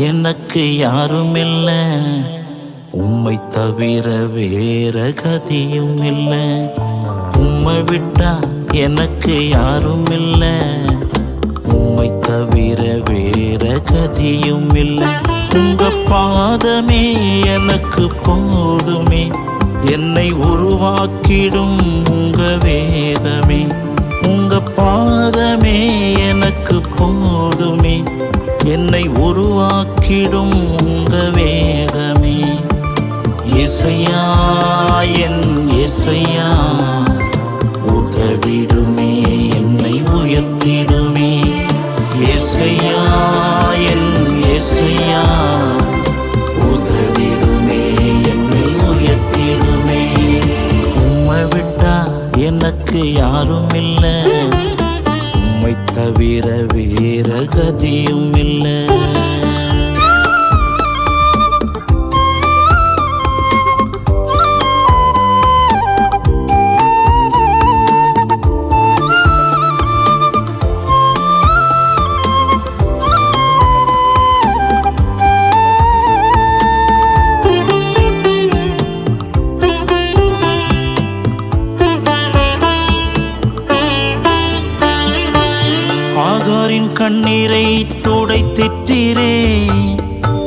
எனக்கு யாரும் இல்லை உம்மை தவிர வேற கதியும் இல்லை உம்மை விட்டா எனக்கு யாரும் இல்லை உம்மை தவிர வேற கதியும் இல்லை உங்க பாதமே எனக்கு போதுமே. என்னை உருவாக்கிடும் உங்க வேதமே. உங்க பாதமே எனக்கு போதுமே. என்னை உருவாக்கிடும் உங்க வேதமே. இசையா என் இசையா உதவிடுமே என்னை உயர்த்திடுமே. இசையா என் இசையா உதவிடுமே என்னை உயர்த்திடுமே. உம்மை விட்டா எனக்கு யாரும் இல்லை உம்மை தவிர வேற கதியும் இல்லை கண்ணீரை துடைத்திட்டீரே.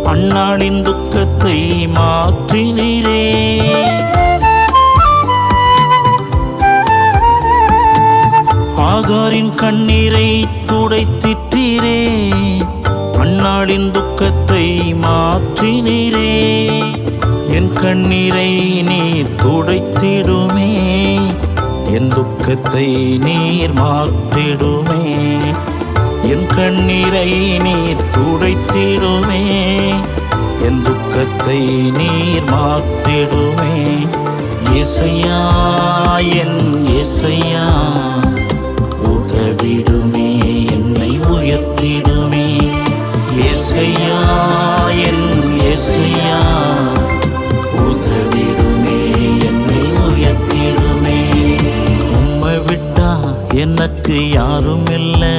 அண்ணாளின் துக்கத்தை மாற்றினீரே. ஆகாரின் கண்ணீரை துடைத்திட்டீரே. அண்ணாளின் துக்கத்தை மாற்றினீரே. என் கண்ணீரை நீர் துடைத்திடுமே. என் துக்கத்தை நீர் மாற்றிடுமே. என் கண்ணீரை நீர் துடைத்திடுமே என் துக்கத்தை நீர் மாற்றிடுமே. இசையா என் இசையா உதவிடுமே என்னை உயர்த்திடுமே. இசையா என் இசையா உதவிடுமே என்னை உயர்த்திடுமே. உம்மை விட்டா எனக்கு யாரும் இல்லை.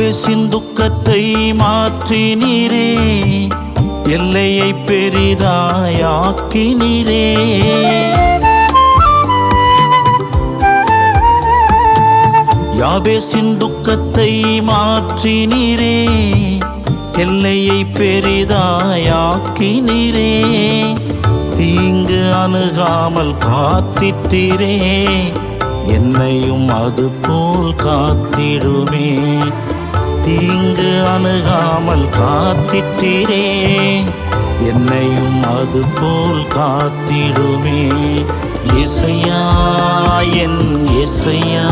பேசின் துக்கத்தை மாற்றினீரே எல்லையை பெரிதாயாக்கினீரே. யாபேசின் துக்கத்தை மாற்றினீரே எல்லையை பெரிதாயாக்கினீரே. தீங்கு அணுகாமல் காத்திட்டீரே என்னையும் அது போல் காத்திடுமே. தீங்கு அணுகாமல் காத்திட்டீரே. என்னையும் அது போல் காத்திடுமே. இசையா என் இசையா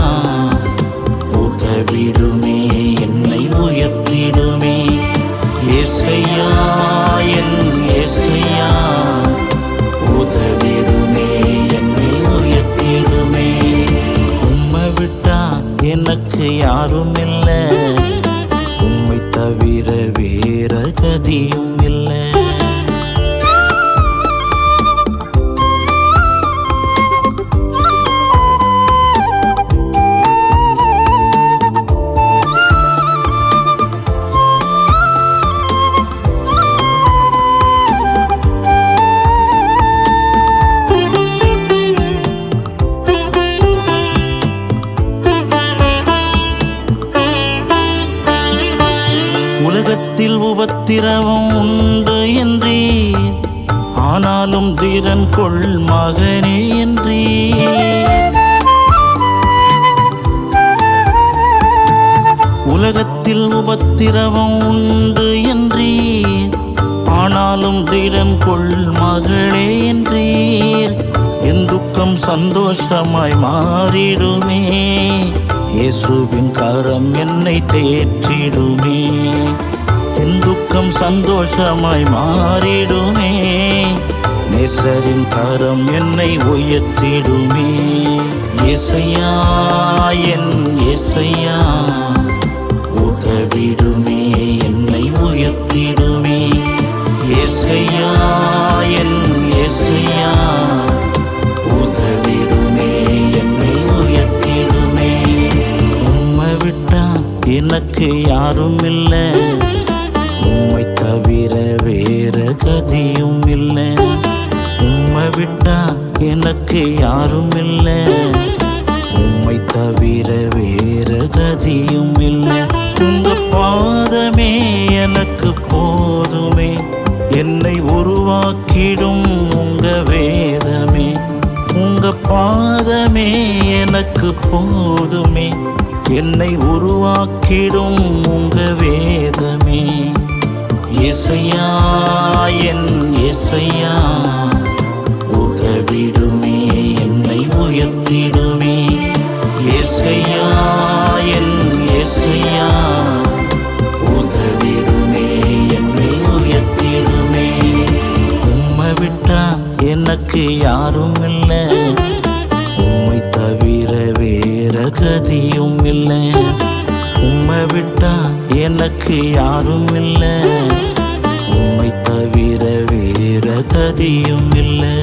உதவிடுமே என்னை நதியும் இல்லை. உலகத்தில் உபத்திரவம் உண்டு என்றீ ஆனாலும் தீரன் கொள் மகனே என்றீ உலகத்தில் உபத்திரவம் உண்டு என்றீர். ஆனாலும் தீரன் கொள் மகளே என்றீர். என் துக்கம் சந்தோஷமாய் மாறிடுமே. இயேசுவின் கரம் என்னை தேற்றிடுமே. என் துக்கம் சந்தோஷமாய் மாறிடுமே. நேசரின் தரம் என்னை உயர்த்திடுமே. இசையா என் இசையா உதவிடுமே என்னை உயர்த்திடுமே. இசையா என் இசையா உதவிடுமே என்னை உயர்த்திடுமே. உம்மை விட்டா எனக்கு யாரும் இல்லை கதியும் இல்லை உம்மை விட்டா எனக்கு யாரும் இல்லை உம்மை தவிர வேற கதியும் இல்லை உங்க பாதமே எனக்கு போதுமே. என்னை உருவாக்கிடும் உங்க வேதமே. உங்க பாதமே எனக்கு போதுமே. என்னை உருவாக்கிடும் உங்க வேதமே. இசையா என் இசையா உதவிடுமே என்னை உயர்த்திடுமே. இசையா என் இசையா உதவிடுமே என்னை உயர்த்திடுமே. உம்மை விட்டா எனக்கு யாரும் இல்லை உம்மை தவிர வேற கதியும் இல்லை உம்மை விட்டா எனக்கு யாரும் இல்லை உம்மை வீர வேற கதியும் இல்லை.